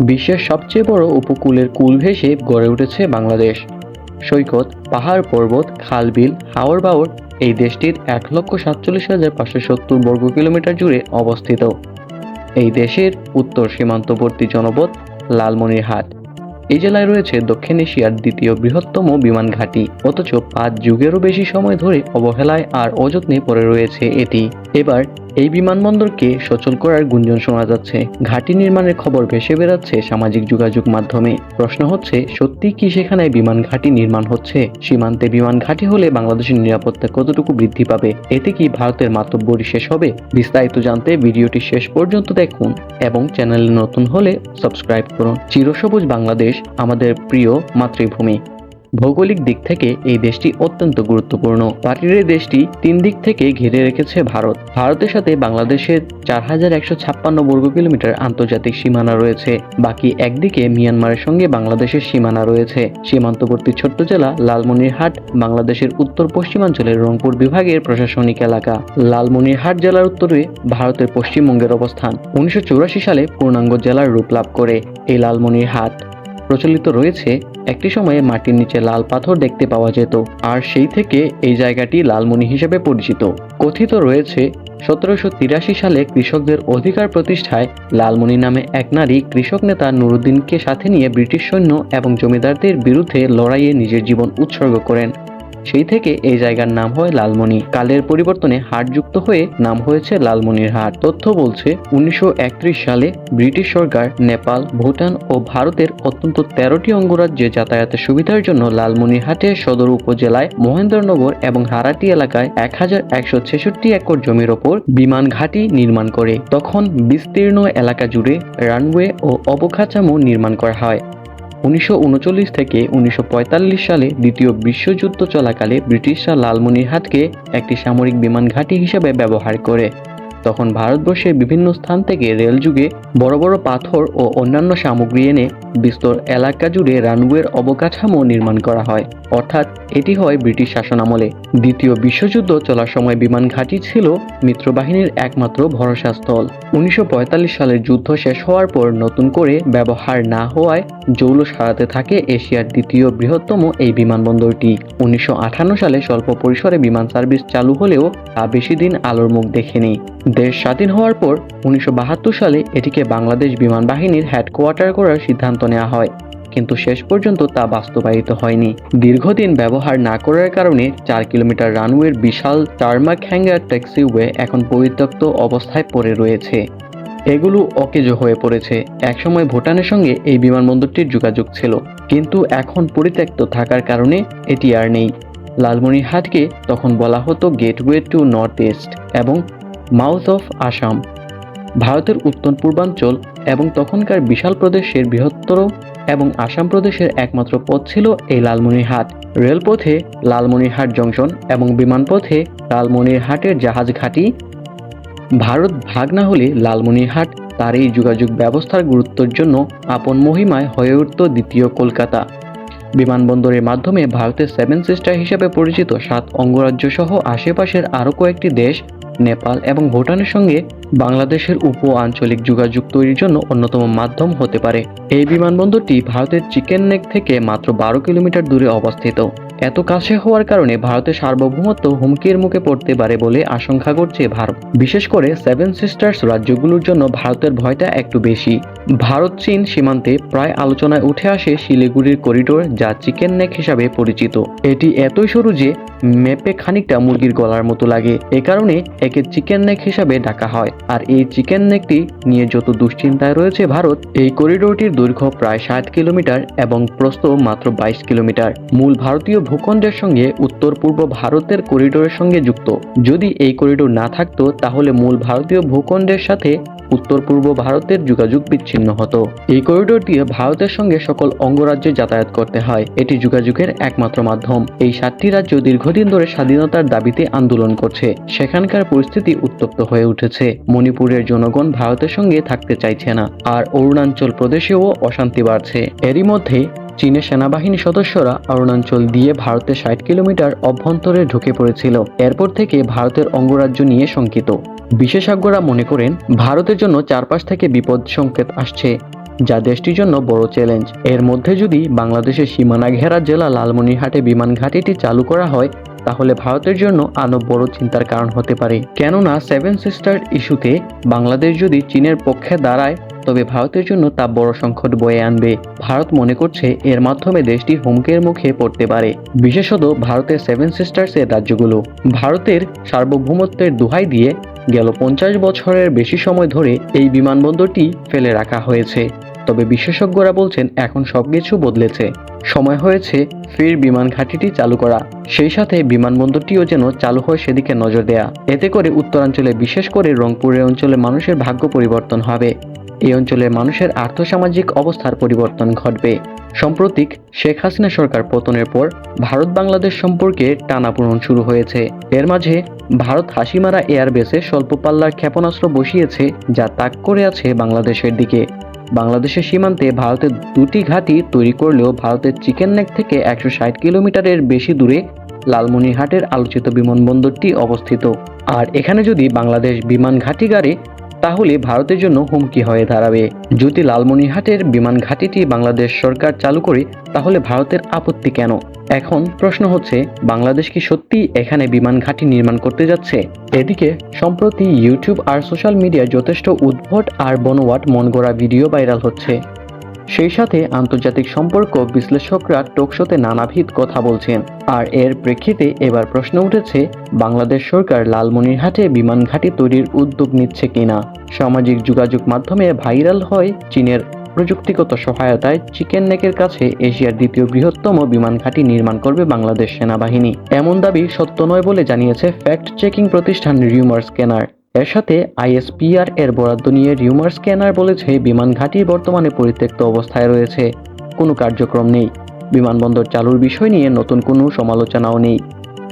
বিশ্বের সবচেয়ে বড় উপকূলের কূল ঘেঁষে গড়ে উঠেছে বাংলাদেশ। সৈকত, পাহাড়, পর্বত খাল বিল হাওর বাওর এই দেশটির এক লক্ষ সাতচল্লিশ হাজার পাঁচশো সত্তর বর্গ কিলোমিটার জুড়ে অবস্থিত। এই দেশের উত্তর সীমান্তবর্তী জনপদ লালমনিরহাট। এই জেলায় রয়েছে দক্ষিণ এশিয়ার দ্বিতীয় বৃহত্তম বিমান ঘাঁটি, অথচ পাঁচ যুগেরও বেশি সময় ধরে অবহেলায় আর অযত্নে পড়ে রয়েছে এটি। এবার এই বিমানবন্দরকে সচল করার গুঞ্জন শোনা যাচ্ছে। ঘাঁটি নির্মাণের খবর ভেসে বেড়াচ্ছে সামাজিক যোগাযোগ মাধ্যমে। প্রশ্ন হচ্ছে, সত্যি কি সেখানে বিমান ঘাঁটি নির্মাণ হচ্ছে? সীমান্তে বিমান ঘাঁটি হলে বাংলাদেশের নিরাপত্তা কতটুকু বৃদ্ধি পাবে? এতে কি ভারতের মাতব্বরি শেষ হবে? বিস্তারিত জানতে ভিডিওটি শেষ পর্যন্ত দেখুন এবং চ্যানেলে নতুন হলে সাবস্ক্রাইব করুন। চিরসবুজ বাংলাদেশ, আমাদের প্রিয় মাতৃভূমি। ভৌগোলিক দিক থেকে এই দেশটি অত্যন্ত গুরুত্বপূর্ণ। পাটির দেশটি তিন দিক থেকে ঘিরে রেখেছে ভারত। ভারতের সাথে বাংলাদেশের চার হাজার একশো ছাপ্পান্ন বর্গ কিলোমিটার আন্তর্জাতিক সীমানা রয়েছে। বাকি একদিকে মিয়ানমারের সঙ্গে বাংলাদেশের সীমানা রয়েছে। সীমান্তবর্তী ছোট্ট জেলা লালমনিরহাট, বাংলাদেশের উত্তর পশ্চিমাঞ্চলের রংপুর বিভাগের প্রশাসনিক এলাকা। লালমনিরহাট জেলার উত্তরে ভারতের পশ্চিমবঙ্গের অবস্থান। উনিশশো সালে পূর্ণাঙ্গ জেলার রূপ লাভ করে এই লালমনিরহাট। প্রচলিত রয়েছে একটি সময়ে মাটির নিচে লাল পাথর দেখতে পাওয়া যেত, আর সেই থেকে এই জায়গাটি লালমনি হিসেবে পরিচিত। কথিত রয়েছে, সতেরোশো তিরাশি সালে কৃষকদের অধিকার প্রতিষ্ঠায় লালমনি নামে এক নারী কৃষক নেতা নুরুদ্দিনকে সাথে নিয়ে ব্রিটিশ সৈন্য এবং জমিদারদের বিরুদ্ধে লড়াইয়ে নিজের জীবন উৎসর্গ করেন। সেই থেকে এই জায়গার নাম হয় লালমনি। কালের পরিবর্তনে হাট যুক্ত হয়ে নাম হয়েছে লালমনির হাট তথ্য বলছে, উনিশশো একত্রিশ সালে ব্রিটিশ সরকার নেপাল, ভুটান ও ভারতের অত্যন্ত তেরোটি অঙ্গরাজ্যে যাতায়াতের সুবিধার জন্য লালমনিরহাটের সদর উপজেলায় মহেন্দ্রনগর এবং হারাটি এলাকায় এক হাজার একশো ছেষট্টি একর জমির ওপর বিমান ঘাঁটি নির্মাণ করে। তখন বিস্তীর্ণ এলাকা জুড়ে রানওয়ে ও অবকাঠামো নির্মাণ করা হয়। উনিশশো উনচল্লিশ থেকে উনিশশো পঁয়তাল্লিশ সালে দ্বিতীয় বিশ্বযুদ্ধ চলাকালে ব্রিটিশরা লালমনিরহাটকে একটি সামরিক বিমান ঘাঁটি হিসেবে ব্যবহার করে। তখন ভারতবর্ষের বিভিন্ন স্থান থেকে রেল যুগে বড় বড় পাথর ও অন্যান্য সামগ্রী এনে বিস্তর এলাকা জুড়ে রানওয়ের অবকাঠামো নির্মাণ করা হয়। অর্থাৎ এটি হয় ব্রিটিশ শাসনামলে দ্বিতীয় বিশ্বযুদ্ধ চলার সময় বিমান ঘাঁটি ছিল মিত্রবাহিনীর একমাত্র ভরসাস্থল। উনিশশো সালের যুদ্ধ শেষ হওয়ার পর নতুন করে ব্যবহার না হওয়ায় জৌল সারাতে থাকে এশিয়ার দ্বিতীয় বৃহত্তম এই বিমানবন্দরটি। উনিশশো আটান্ন সালে স্বল্প পরিসরে বিমান সার্ভিস চালু হলেও তা বেশি দিন আলোর মুখ দেখেনি। দেশ স্বাধীন হওয়ার পর উনিশশো বাহাত্তর সালে এটিকে বাংলাদেশ বিমান বাহিনীর হেডকোয়ার্টার করার সিদ্ধান্ত নেওয়া হয়। কিন্তু শেষ পর্যন্ত তা বাস্তবায়িত হয়নি। দীর্ঘদিন ব্যবহার না করার কারণে চার কিলোমিটার রানওয়ের বিশাল টার্মাক হ্যাঙ্গার ট্যাক্সিওয়ে এখন পরিত্যক্ত অবস্থায় পড়ে রয়েছে। এগুলো অকেজ হয়ে পড়েছে। একসময় ভুটানের সঙ্গে এই বিমানবন্দরটির যোগাযোগ ছিল। কিন্তু এখন পরিত্যক্ত থাকার কারণে এটি আর নেই। লালমনিরহাটকে তখন বলা হতো গেটওয়ে টু নর্থ ইস্ট এবং মাউথ অফ আসাম। ভারতের উত্তর পূর্বাঞ্চল এবং তখনকার বিশাল প্রদেশের বৃহত্তর এবং আসাম প্রদেশের একমাত্র পথ ছিল এই লালমনিরহাট। রেলপথে লালমনিরহাট জংশন এবং বিমানপথে লালমনিরহাটের জাহাজ ঘাঁটি। ভারত ভাগ না হলে লালমনিরহাট তার এই যোগাযোগ ব্যবস্থার গুরুত্বের জন্য আপন মহিমায় হয়ে উঠত দ্বিতীয় কলকাতা। বিমানবন্দরের মাধ্যমে ভারতের সেভেন সিস্টার হিসেবে পরিচিত সাত অঙ্গরাজ্য সহ আশেপাশের আরও কয়েকটি দেশ নেপাল এবং ভুটানের সঙ্গে বাংলাদেশের উপ আঞ্চলিক যোগাযোগ তৈরির জন্য অন্যতম মাধ্যম হতে পারে। এই বিমানবন্দরটি ভারতের চিকেন নেক থেকে মাত্র বারো কিলোমিটার দূরে অবস্থিত। এত কাছে হওয়ার কারণে ভারতের সার্বভৌমত্ব হুমকির মুখে পড়তে পারে বলে আশঙ্কা করছে ভারত। বিশেষ করে সেভেন সিস্টার্স রাজ্যগুলোর জন্য ভারতের ভয়টা একটু বেশি। ভারত চীন সীমান্তে প্রায় আলোচনায় উঠে আসে শিলিগুড়ির করিডোর যা চিকেন নেক হিসাবে পরিচিত। এটি এতই সরু যে ম্যাপে খানিকটা মুরগির গলার মতো লাগে। এ কারণে একে চিকেন নেক হিসাবে ডাকা হয়। আর এই চিকেন নেকটি নিয়ে যত দুশ্চিন্তায় রয়েছে ভারত, এই করিডোরটির দৈর্ঘ্য প্রায় ষাট কিলোমিটার এবং প্রস্থ মাত্র বাইশ কিলোমিটার। মূল ভারতীয় ভূখণ্ডের সঙ্গে উত্তর পূর্ব ভারতের করিডোরের সঙ্গে যুক্ত। যদি এই করিডোর না থাকতো, তাহলে মূল ভারতীয় ভূখণ্ডের সাথে উত্তর পূর্ব ভারতের যোগাযোগ বিচ্ছিন্ন হতো। এই করিডোর দিয়ে ভারতের সঙ্গে সকল অঙ্গরাজ্যে যাতায়াত করতে হয়। এটি যোগাযোগের একমাত্র মাধ্যম। এই সাতটি রাজ্য দীর্ঘদিন ধরে স্বাধীনতার দাবিতে আন্দোলন করছে। সেখানকার পরিস্থিতি উত্তপ্ত হয়ে উঠেছে। মণিপুরের জনগণ ভারতের সঙ্গে থাকতে চাইছে না, আর অরুণাচল প্রদেশেও অশান্তি বাড়ছে। এরই মধ্যে চীনের সেনাবাহিনী সদস্যরা অরুণাচল দিয়ে ভারতের ষাট কিলোমিটার অভ্যন্তরে ঢুকে পড়েছিল। এরপর থেকে ভারতের অঙ্গরাজ্য নিয়ে শঙ্কিত। বিশেষজ্ঞরা মনে করেন, ভারতের জন্য চারপাশ থেকে বিপদ সংকেত আসছে, যা দেশটির জন্য বড় চ্যালেঞ্জ। এর মধ্যে যদি বাংলাদেশের সীমানা ঘেরা জেলা লালমনিরহাটে বিমান ঘাঁটিটি চালু করা হয় তাহলে ভারতের জন্য আরও বড় চিন্তার কারণ হতে পারে। কেননা সেভেন সিস্টার ইস্যুতে বাংলাদেশ যদি চীনের পক্ষে দাঁড়ায়, তবে ভারতের জন্য তা বড় সংকট বয়ে আনবে। ভারত মনে করছে এর মাধ্যমে দেশটি হুমকির মুখে পড়তে পারে। বিশেষত ভারতের সেভেন সিস্টার্সের রাজ্যগুলো। ভারতের সার্বভৌমত্বের দোহাই দিয়ে গেল পঞ্চাশ বছরের বেশি সময় ধরে এই বিমানবন্দরটি ফেলে রাখা হয়েছে। তবে বিশেষজ্ঞরা বলছেন এখন সবকিছু বদলেছে। সময় হয়েছে ফের বিমান ঘাঁটিটি চালু করা। সেই সাথে বিমানবন্দরটিও যেন চালু হয় সেদিকে নজর দেয়া। এতে করে উত্তরাঞ্চলে বিশেষ করে রংপুরের অঞ্চলে মানুষের ভাগ্য পরিবর্তন হবে। এই অঞ্চলের মানুষের আর্থসামাজিক অবস্থার পরিবর্তন ঘটবে। সাম্প্রতিক শেখ হাসিনা সরকার পতনের পর ভারত বাংলাদেশ সম্পর্কে টানাপূরণ শুরু হয়েছে। এর মাঝে ভারত হাসিমারা এয়ারবেসে স্বল্প পাল্লার ক্ষেপণাস্ত্র বসিয়েছে যা তাক করে আছে বাংলাদেশের দিকে। বাংলাদেশের সীমান্তে ভারতের দুটি ঘাঁটি তৈরি করলেও ভারতের চিকেন নেক থেকে একশো ষাট কিলোমিটারের বেশি দূরে লালমনিরহাটের আলোচিত বিমানবন্দরটি অবস্থিত। আর এখানে যদি বাংলাদেশ বিমান ঘাঁটি গাড়ে তাহলে ভারতের জন্য হুমকি হয়ে দাঁড়াবে। যদি লালমনিরহাটের বিমান ঘাঁটিটি বাংলাদেশ সরকার চালু করে, তাহলে ভারতের আপত্তি কেন? এখন প্রশ্ন হচ্ছে, বাংলাদেশ কি সত্যি এখানে বিমান ঘাঁটি নির্মাণ করতে যাচ্ছে? এদিকে, সম্প্রতি ইউটিউব আর সোশ্যাল মিডিয়ায় যথেষ্ট উদ্ভট আর বনওয়াট মনগড়া ভিডিও ভাইরাল হচ্ছে। সেই সাথে আন্তর্জাতিক সম্পর্ক বিশ্লেষকরা টোকশোতে নানাবিধ কথা বলছেন। আর এর প্রেক্ষিতে এবার প্রশ্ন উঠেছে, বাংলাদেশ সরকার লালমনিরহাটে বিমান ঘাঁটি তৈরির উদ্যোগ নিচ্ছে কিনা? সামাজিক যোগাযোগ মাধ্যমে ভাইরাল হয় চীনের প্রযুক্তিগত সহায়তায় চিকেন নেকের কাছে এশিয়ার দ্বিতীয় বৃহত্তম বিমান ঘাঁটি নির্মাণ করবে বাংলাদেশ সেনাবাহিনী। এমন দাবি সত্য নয় বলে জানিয়েছে ফ্যাক্ট চেকিং প্রতিষ্ঠান রিউমার স্ক্যানার। এর সাথে আইএসপিআর এর বরাদ্দ নিয়ে রিউমার স্ক্যানার বলেছে, বিমান ঘাঁটি বর্তমানে পরিত্যক্ত অবস্থায় রয়েছে। কোনো কার্যক্রম নেই। বিমানবন্দর চালুর বিষয় নিয়ে নতুন কোনো সমালোচনাও নেই।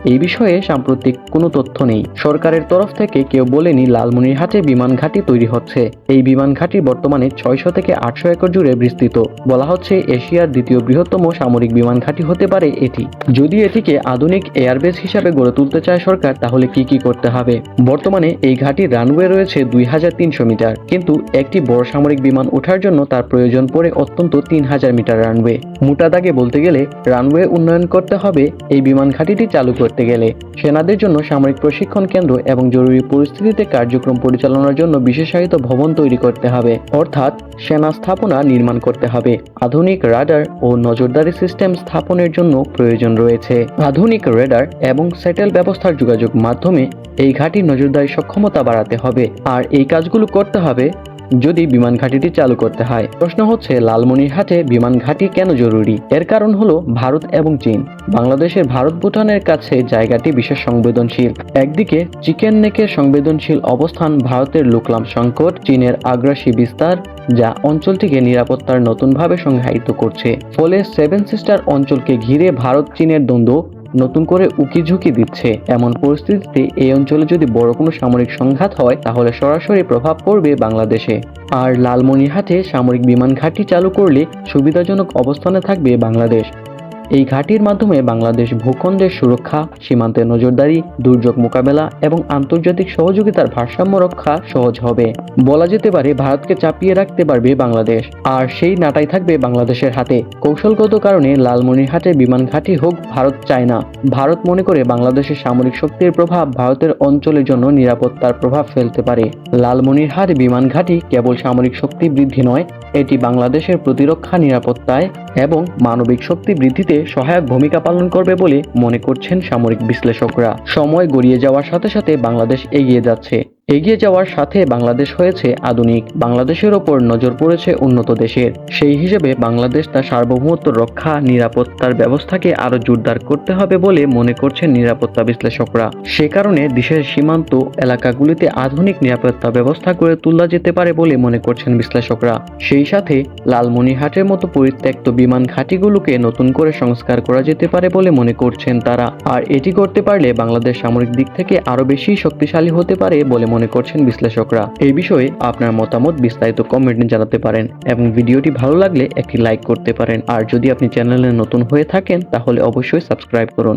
এই বিষয়ে সাম্প্রতিক কোনো তথ্য নেই। সরকারের তরফ থেকে কেউ বলেনি লালমনিরহাটে বিমান ঘাঁটি তৈরি হচ্ছে। এই বিমান ঘাঁটি বর্তমানে ছয়শো থেকে আটশো একর জুড়ে বিস্তৃত। বলা হচ্ছে এশিয়ার দ্বিতীয় বৃহত্তম সামরিক বিমান ঘাঁটি হতে পারে এটি। যদি এটিকে আধুনিক এয়ারবেস হিসাবে গড়ে তুলতে চায় সরকার, তাহলে কি কি করতে হবে? বর্তমানে এই ঘাঁটির রানওয়ে রয়েছে দুই হাজার তিনশো মিটার। কিন্তু একটি বড় সামরিক বিমান ওঠার জন্য তার প্রয়োজন পড়ে অত্যন্ত তিন হাজার মিটার রানওয়ে। মোটা দাগে বলতে গেলে, রানওয়ে উন্নয়ন করতে হবে। এই বিমান ঘাঁটিটি চালু করতে গেলে সেনাদের জন্য সামরিক প্রশিক্ষণ কেন্দ্র এবং জরুরি পরিস্থিতিতে কার্যক্রম পরিচালনার জন্য বিশেষায়িত ভবন তৈরি করতে হবে। অর্থাৎ সেনা স্থাপনা নির্মাণ করতে হবে। আধুনিক রাডার ও নজরদারি সিস্টেম স্থাপনের জন্য প্রয়োজন রয়েছে। আধুনিক রেডার এবং স্যাটেল ব্যবস্থার যোগাযোগ মাধ্যমে এই ঘাঁটির নজরদারি সক্ষমতা বাড়াতে হবে। আর এই কাজগুলো করতে হবে যদি বিমান ঘাঁটিটি চালু করতে হয়। প্রশ্ন হচ্ছে লালমনিরহাটে বিমান ঘাঁটি কেন জরুরি? এর কারণ হলো ভারত এবং চীন। বাংলাদেশের ভারত ভুটানের কাছে জায়গাটি বিশেষ সংবেদনশীল। একদিকে, চিকেন নেকের সংবেদনশীল অবস্থান ভারতের লুকলাম সংকট, চীনের আগ্রাসী বিস্তার, যা অঞ্চলটিকে নিরাপত্তার নতুনভাবে সংজ্ঞায়িত করছে। ফলে সেভেন সিস্টার অঞ্চলকে ঘিরে ভারত চীনের দ্বন্দ্ব নতুন করে উকি ঝুঁকি দিচ্ছে। এমন পরিস্থিতিতে এই অঞ্চলে যদি বড় কোনো সামরিক সংঘাত হয়, তাহলে সরাসরি প্রভাব পড়বে বাংলাদেশে। আর লালমনিরহাটে সামরিক বিমান ঘাঁটি চালু করলে সুবিধাজনক অবস্থানে থাকবে বাংলাদেশ। এই ঘাঁটির মাধ্যমে বাংলাদেশ ভূখণ্ডের সুরক্ষা সীমান্তের নজরদারি, দুর্যোগ মোকাবেলা এবং আন্তর্জাতিক সহযোগিতার ভারসাম্য রক্ষা সহজ হবে। বলা যেতে পারে, ভারতকে চাপিয়ে রাখতে পারবে বাংলাদেশ। আর সেই নাটাই থাকবে বাংলাদেশের হাতে। কৌশলগত কারণে লালমনিরহাটে বিমান ঘাঁটি হোক ভারত চায় না। ভারত মনে করে বাংলাদেশের সামরিক শক্তির প্রভাব ভারতের অঞ্চলের জন্য নিরাপত্তার প্রভাব ফেলতে পারে। লালমনিরহাট বিমান ঘাঁটি কেবল সামরিক শক্তি বৃদ্ধি নয়, এটি বাংলাদেশের প্রতিরক্ষা নিরাপত্তায় এবং মানবিক শক্তি বৃদ্ধিতে সহায়ক ভূমিকা পালন করবে বলে মনে করছেন সামরিক বিশ্লেষকরা। সময় গড়িয়ে যাওয়ার সাথে সাথে বাংলাদেশ এগিয়ে যাচ্ছে। এগিয়ে যাওয়ার সাথে বাংলাদেশ হয়েছে আধুনিক। বাংলাদেশের ওপর নজর পড়েছে উন্নত দেশের। সেই হিসেবে বাংলাদেশ তার সার্বভৌমত্ব রক্ষা, নিরাপত্তার ব্যবস্থাকে আরও জোরদার করতে হবে বলে মনে করছেন নিরাপত্তা বিশ্লেষকরা। সে কারণে দেশের সীমান্ত এলাকাগুলিতে আধুনিক নিরাপত্তা ব্যবস্থা করে তোলা যেতে পারে বলে মনে করছেন বিশ্লেষকরা। সেই সাথে লালমনিরহাটের মতো পরিত্যক্ত বিমান ঘাঁটিগুলোকে নতুন করে সংস্কার করা যেতে পারে বলে মনে করছেন তারা। আর এটি করতে পারলে বাংলাদেশ সামরিক দিক থেকে আরও বেশি শক্তিশালী হতে পারে বলে মনে করছেন বিশ্লেষকরা। এই বিষয়ে আপনার মতামত বিস্তারিত কমেন্টে জানাতে পারেন এবং ভিডিওটি ভালো লাগলে একটি লাইক করতে পারেন। আর যদি আপনি চ্যানেলে নতুন হয়ে থাকেন, তাহলে অবশ্যই সাবস্ক্রাইব করুন।